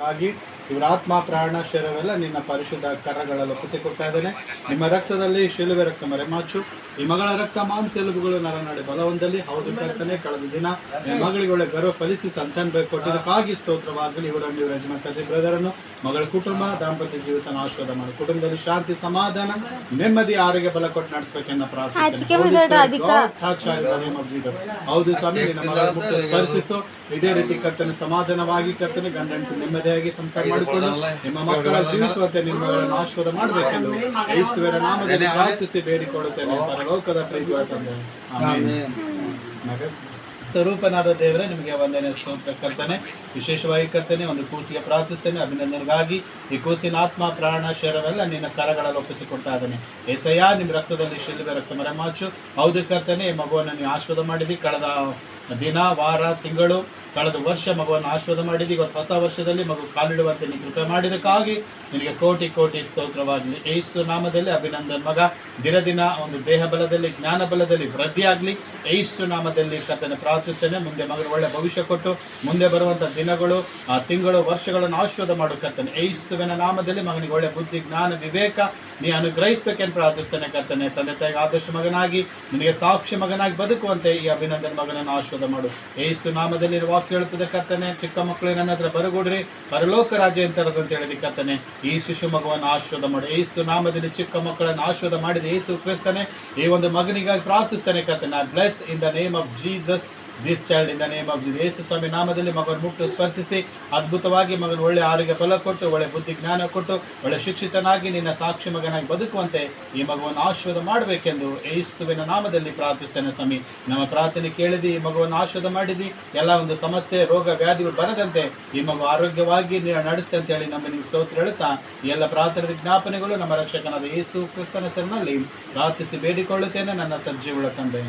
रागी ಇವರ ಆತ್ಮ ಪ್ರಾಣ ಶರೀರವೆಲ್ಲ ನಿನ್ನ ಪರಿಶುದ್ಧ ಕರಗಳಲ್ಲಿ ಒಪ್ಪಿಸಿಕೊಡ್ತಾ ಇದ್ದೇನೆ. ನಿಮ್ಮ ರಕ್ತದಲ್ಲಿ ಶಿಲುವೆ ರಕ್ತ ಮರೆಮಾಚು. ಈ ಮಗಳ ರಕ್ತ ಮಾಂಸ ಎಲುಬುಗಳು ನರನಾಡಿ ಬಲವೊಂದಲ್ಲಿ ಹೌದು ಕರ್ತನೆ ಕಳೆದ ದಿನ ನಿಮ್ಮ ಮಗಳಿಗೆ ಒಳ್ಳೆ ಗರ್ವ ಫಲಿಸಿ ಸಂತಾನ ಬೇಕು ಕೊಟ್ಟಿದ್ದಕ್ಕಾಗಿ ಸ್ತೋತ್ರವಾಗಲಿ. ಇವರನ್ನು ಇವರ ಯಜಮಾನ ಸತಿ ಬ್ರದರನ್ನು ಮಗಳ ಕುಟುಂಬ ದಾಂಪತ್ಯ ಜೀವಿತ ಆಶೀರ್ವಾದ ಮಾಡಿ. ಕುಟುಂಬದಲ್ಲಿ ಶಾಂತಿ ಸಮಾಧಾನ ನೆಮ್ಮದಿ ಆರೋಗ್ಯ ಬಲ ಕೊಟ್ಟು ನಡೆಸಬೇಕೆನ್ನ ಪ್ರಾರ್ಥನೆ ಹೌದು ಸ್ವಾಮಿ ಸ್ಪರ್ಶಿಸು. ಇದೇ ರೀತಿ ಕರ್ತನೆ ಸಮಾಧಾನವಾಗಿ ಕರ್ತನೆ ಗಂಡ ನೆಮ್ಮದಿಯಾಗಿ ಸಂಸಾರ ಮಾಡಿಕೊಂಡು. ನಿಮ್ಮ ಮಕ್ಕಳ ಜೀವಿಸುವಂತೆ ನಿಮ್ಮ ಮಗಳನ್ನು ಆಶೀರ್ವಾದ ಮಾಡಬೇಕೆಂದು ಐಶ್ವರ ನಾಮದಲ್ಲಿ ಪ್ರಾರ್ಥಿಸಿ ಬೇಡಿಕೊಳ್ಳುತ್ತೇನೆ ಪರಲೋಕದ ಪ್ರೀತಿಯ ತಂದೆ. ಆಮೆನ್. ಸ್ವರೂಪನಾದ ದೇವರೇ, ನಿಮಗೆ ವಂದನೆ ಸ್ತೋತ್ರ ಕರ್ತಾನೆ. ವಿಶೇಷವಾಗಿ ಕರ್ತನೆ, ಒಂದು ಕೂಸಿಗೆ ಪ್ರಾರ್ಥಿಸ್ತೇನೆ, ಅಭಿನಂದನೆಗಾಗಿ ಈ ಕೂಸಿನ ಆತ್ಮ, ಪ್ರಾಣ, ಶರೀರವೆಲ್ಲ ನಿನ್ನ ಕರಗಳಲ್ಲಿ ಒಪ್ಪಿಸಿಕೊಡ್ತಾ ಇದ್ದಾನೆ. ಎಸಯ್ಯ ನಿಮ್ಮ ರಕ್ತದಲ್ಲಿ ಶಿಲ್ಬೆ ರಕ್ತ ಮರೆಮಾಚು ಹೌದು ಕರ್ತನೆ ಈ ಮಗುವನ್ನು ನೀವು ಆಶ್ವಾದ ಮಾಡಿದ್ವಿ ಕಳೆದ ದಿನ, ವಾರ, ತಿಂಗಳು, ಕಳೆದ ವರ್ಷ ಮಗುವನ್ನು ಆಶ್ವಾದ ಮಾಡಿದಿ. ಇವತ್ತು ಹೊಸ ವರ್ಷದಲ್ಲಿ ಮಗು ಕಾಲಿಡುವಂತೆ ನೀವು ಕೃಪೆ ಮಾಡಿದಕ್ಕಾಗಿ ನಿನಗೆ ಕೋಟಿ ಕೋಟಿ ಸ್ತೋತ್ರವಾಗಲಿ. ಏಸು ನಾಮದಲ್ಲಿ ಅಭಿನಂದನ್ ಮಗ. ದಿನ ದಿನ ಒಂದು ದೇಹ ಬಲದಲ್ಲಿ, ಜ್ಞಾನ ಬಲದಲ್ಲಿ ವೃದ್ಧಿಯಾಗಲಿ. ಏಸು ನಾಮದಲ್ಲಿ ಕರ್ತನೆ ಪ್ರಾರ್ಥಿಸ್ತೇನೆ ಮುಂದೆ ಮಗನ ಒಳ್ಳೆ ಭವಿಷ್ಯ ಕೊಟ್ಟು, ಮುಂದೆ ಬರುವಂಥ ದಿನಗಳು, ಆ ತಿಂಗಳು, ವರ್ಷಗಳನ್ನು ಆಶೀರ್ವಾದ ಮಾಡು ಯೇಸುವಿನ ನಾಮದಲ್ಲಿ ಮಗನಿಗೆ ಒಳ್ಳೆ ಬುದ್ಧಿ, ಜ್ಞಾನ, ವಿವೇಕ ನೀ ಅನುಗ್ರಹಿಸಬೇಕೆಂದು ಪ್ರಾರ್ಥಿಸ್ತೇನೆ ಕರ್ತನೆ. ತಂದೆ ತಾಯಿಗೆ ಆದರ್ಶ ಮಗನಾಗಿ, ನಿನಗೆ ಸಾಕ್ಷಿ ಮಗನಾಗಿ ಬದುಕುವಂತೆ ಈ ಅಭಿನಂದನ್ ಮಗನನ್ನು ಆಶೀರ್ವಾದ ಮಾಡು. ಏಸು ನಾಮದಲ್ಲಿ ವಾಕ್ಯ ಹೇಳ್ತದೆ ಕರ್ತನೆ, ಚಿಕ್ಕ ಮಕ್ಕಳು ನನ್ನ ಹತ್ರ ಬರಗೂಡ್ರಿ, ಪರಲೋಕ ರಾಜ್ಯ ಅಂತ ಹೇಳಿದ ಕರ್ತನೆ. ಈ ಶಿಶು ಮಗುವನ್ನು ಆಶೀರ್ವಾದ ಮಾಡು. ಏಸು ನಾಮದಲ್ಲಿ ಚಿಕ್ಕ ಮಕ್ಕಳನ್ನು ಆಶೀರ್ವಾದ ಮಾಡಿದ. ಏಸು ಕ್ರಿಸ್ತನೆ, ಈ ಒಂದು ಮಗನಿಗಾಗಿ ಪ್ರಾರ್ಥಿಸ್ತಾನೆ ಕರ್ತನೆ. Bless in the name of Jesus this child in the name of Jesus ಯೇಸು ಸ್ವಾಮಿ ನಾಮದಲ್ಲಿ ಮಗನ ಮುಟ್ಟು ಸ್ಪರ್ಶಿಸಿ ಅದ್ಭುತವಾಗಿ ಮಗನ ಒಳ್ಳೆ ಆರೋಗ್ಯ ಫಲ ಕೊಟ್ಟು ಒಳ್ಳೆ ಬುದ್ಧಿ ಜ್ಞಾನ ಕೊಟ್ಟು ಒಳ್ಳೆ ಶಿಕ್ಷಿತನಾಗಿ ನಿನ್ನ ಸಾಕ್ಷಿ ಮಗನಾಗಿ ಬದುಕುವಂತೆ ಈ ಮಗುವನ್ನು ಆಶೀರ್ವಾದ ಮಾಡಬೇಕೆಂದು ಯೇಸುವಿನ ನಾಮದಲ್ಲಿ ಪ್ರಾರ್ಥಿಸ್ತೇನೆ ಸ್ವಾಮಿ. ನಮ್ಮ ಪ್ರಾರ್ಥನೆ ಕೇಳಿದಿ ಈ ಮಗುವನ್ನು ಆಶೀರ್ವಾದ ಮಾಡಿದಿ. ಎಲ್ಲ ಒಂದು ಸಮಸ್ಯೆ ರೋಗ ವ್ಯಾಧಿಗಳು ಬರದಂತೆ ಈ ಮಗು ಆರೋಗ್ಯವಾಗಿ ನೀನು ನಡೆಸ್ತೆ ಅಂತ ಹೇಳಿ ನಮ್ಮ ನಿಮ್ಗೆ ಸ್ತೋತ್ರ ಹೇಳುತ್ತಾ ಎಲ್ಲ ಪ್ರಾರ್ಥನೆ ವಿಜ್ಞಾಪನೆಗಳು ನಮ್ಮ ರಕ್ಷಕನಾದ ಯೇಸು ಕ್ರಿಸ್ತನ ಹೆಸರಿನಲ್ಲಿ ಪ್ರಾರ್ಥಿಸಿ ಬೇಡಿಕೊಳ್ಳುತ್ತೇನೆ ನನ್ನ ಸಜ್ಜೀವುಳ ತಂದೆ.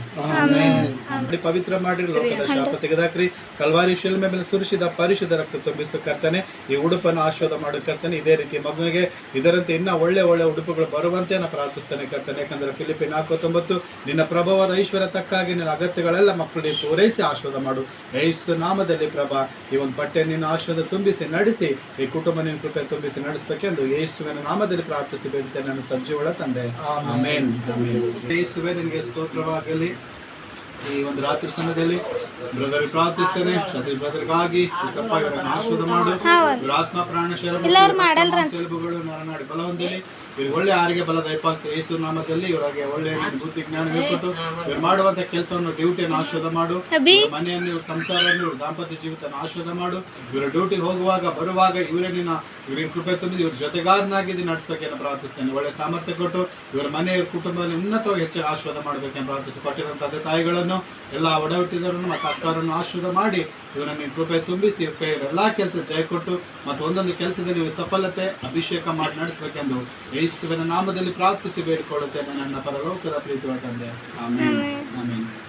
ಪವಿತ್ರ ಮಾಡಿ ಲೋಕದ ಶಾಪ ತೆಗೆದಾಕ್ರಿ. ಕಲ್ವಾರಿ ಶಿಲ್ಮೆ ಮೇಲೆ ಸುರಿಸಿದ ಪರಿಶುದ್ಧ ರಕ್ತ ತುಂಬಿಸು ಕರ್ತನೆ. ಈ ಉಡುಪನ್ನು ಆಶೋದ ಮಾಡು ಕರ್ತನೆ. ಇದೇ ರೀತಿ ಮಗುವಿಗೆ ಇದರಂತೆ ಇನ್ನ ಒಳ್ಳೆ ಒಳ್ಳೆ ಉಡುಪುಗಳು ಬರುವಂತೆ ನಾನು ಪ್ರಾರ್ಥಿಸ್ತೇನೆ ಕರ್ತನೆ. ಯಾಕಂದ್ರೆ ಫಿಲಿಪಿನ್ ನಾಲ್ಕೊತ್ತೊಂಬತ್ತು ನಿನ್ನ ಪ್ರಭಾವದ ಐಶ್ವರ್ಯ ತಕ್ಕಾಗಿ ನಿನ್ನ ಅಗತ್ಯಗಳೆಲ್ಲ ಮಕ್ಕಳಿಗೆ ಪೂರೈಸಿ ಆಶೋದ ಮಾಡು. ಯೇಸು ನಾಮದಲ್ಲಿ ಪ್ರಭಾ ಈ ಒಂದು ಬಟ್ಟೆ ನಿನ್ನ ಆಶೋಧ ತುಂಬಿಸಿ ನಡೆಸಿ ಈ ಕುಟುಂಬ ನಿನ್ನ ಕೃಪೆ ತುಂಬಿಸಿ ನಡೆಸಬೇಕೆಂದು ಯೇಸುವಿನ ನಾಮದಲ್ಲಿ ಪ್ರಾರ್ಥಿಸಿ ಬೇಡುತ್ತೆ ನನ್ನ ಸಜ್ಜೀವಳ ತಂದೆ. ಆಮೇನ್. ಯೇಸುವೆ ನಿನಗೆ ಸ್ತೋತ್ರವಾಗಲಿ. ಈ ಒಂದು ರಾತ್ರಿ ಸಮಯದಲ್ಲಿ ಬ್ರದರ್ ಪ್ರಾರ್ಥಿಸ್ತೇನೆ ಸತಿ ಬ್ರದರ್ಗಾಗಿ ಸಪ್ಪಾಗಿರನ್ನು ಆಶೀರ್ವಾದ ಮಾಡು. ದುರಾತ್ಮ ಆತ್ಮ ಪ್ರಾಣ ಮರನಾಡಿ ನರನಾಡಿ ಬಲ ಹೊಂದಲಿ ಇವ್ರಿಗೆ ಒಳ್ಳೆ ಆರೋಗ್ಯ ಬಲ ದಯಪಾಲಿಸಿ ಯೇಸು ನಾಮದಲ್ಲಿ ಇವರಿಗೆ ಒಳ್ಳೆ ಬುದ್ಧಿ ಜ್ಞಾನ ಹೇಳ್ಕೊಟ್ಟು ಇವ್ರು ಮಾಡುವಂತ ಕೆಲಸವನ್ನು ಡ್ಯೂಟಿಯನ್ನು ಆಶೀರ್ವಾದ ಮಾಡು. ಮನೆಯನ್ನು ಇವ್ರ ಸಂಸಾರವನ್ನು ಇವ್ರ ದಾಂಪತ್ಯ ಜೀವಿತನ ಆಶೀರ್ವಾದ ಮಾಡು. ಇವರ ಡ್ಯೂಟಿ ಹೋಗುವಾಗ ಬರುವಾಗ ಇವರೇ ನಿನ್ನ ಇವ್ರಿಗೆ ಕೃಪೆ ತುಂಬಿದ ಇವ್ರ ಜೊತೆಗಾರನಾಗಿ ನಡೆಸಬೇಕೆಂದು ಪ್ರಾರ್ಥಿಸ್ತೇನೆ. ಒಳ್ಳೆ ಸಾಮರ್ಥ್ಯ ಕೊಟ್ಟು ಇವರ ಮನೆಯ ಕುಟುಂಬದಲ್ಲಿ ಉನ್ನತವಾಗಿ ಹೆಚ್ಚು ಆಶೀರ್ವಾದ ಮಾಡಬೇಕೆಂದು ಪ್ರಾರ್ಥಿಸಿ. ಕೊಟ್ಟಿರುವಂತಹ ತಂದೆ ಎಲ್ಲ ಒಡ ಹುಟ್ಟಿದವರನ್ನು ಮತ್ತು ಅಕ್ಕವರನ್ನು ಆಶೀರ್ವಾದ ಮಾಡಿ ಇವರನ್ನು ನೀನು ಕೃಪೆ ತುಂಬಿಸಿ ಎಲ್ಲ ಕೆಲಸ ಜಯ ಕೊಟ್ಟು ಮತ್ತು ಒಂದೊಂದು ಕೆಲಸದಲ್ಲಿ ನೀವು ಸಫಲತೆ ಅಭಿಷೇಕ ಮಾಡಿ ನಡೆಸಬೇಕೆಂದು ಯೇಸುವಿನ ನಾಮದಲ್ಲಿ ಪ್ರಾರ್ಥಿಸಿ ಬೇಡಿಕೊಳ್ಳುತ್ತೇನೆ ನನ್ನ ಪರಲೋಕದ ಪ್ರೀತಿಯ ತಂದೆ. ಆಮೇಲೆ ಆಮೇಲೆ